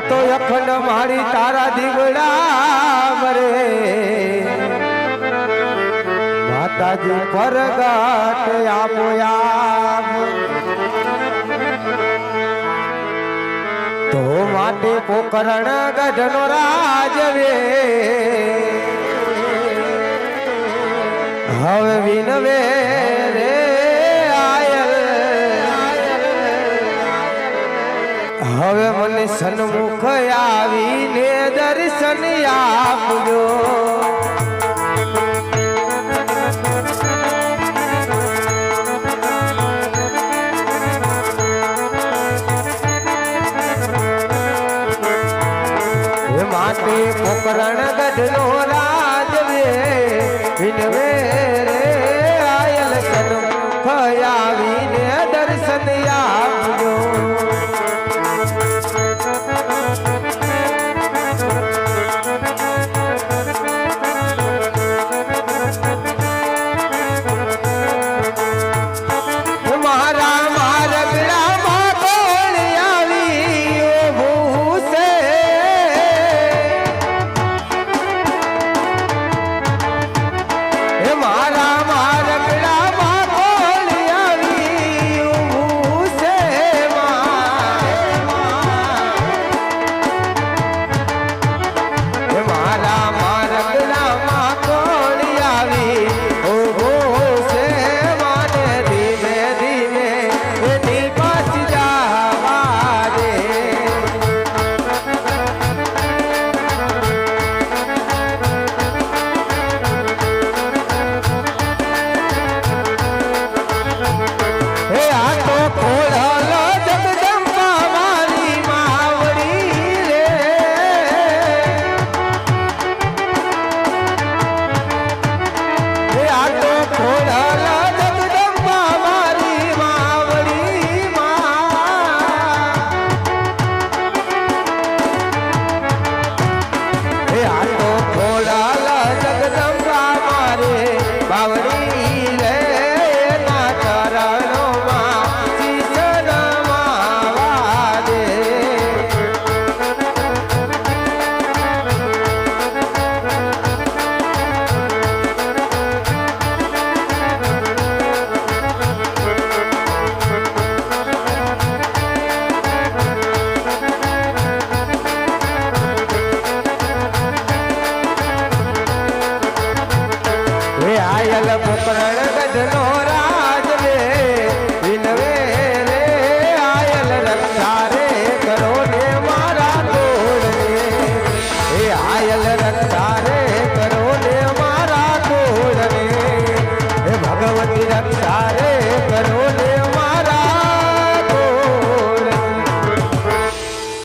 તો અખંડ મારી તારા દીવડા મરે. માતાજી પરગટ આપો આપ તો માટે પોકરણ ગઢનો રાજવે હવે વિનવે સન્મુખ આવીને દર્શન આપજો. માટે પોકરણ ગઢનો રાજવે વિનવે રે આયલ સન્મુખ હે આ હે આયલ પોકરણ ગઢનો રાજવે વિનવે રે, આયલ રક્ષા રે કરો ને મારા તોડને હે આયલ રક્ષા રે કરો ને મારા તોડને હે ભગવતી રક્ષા રે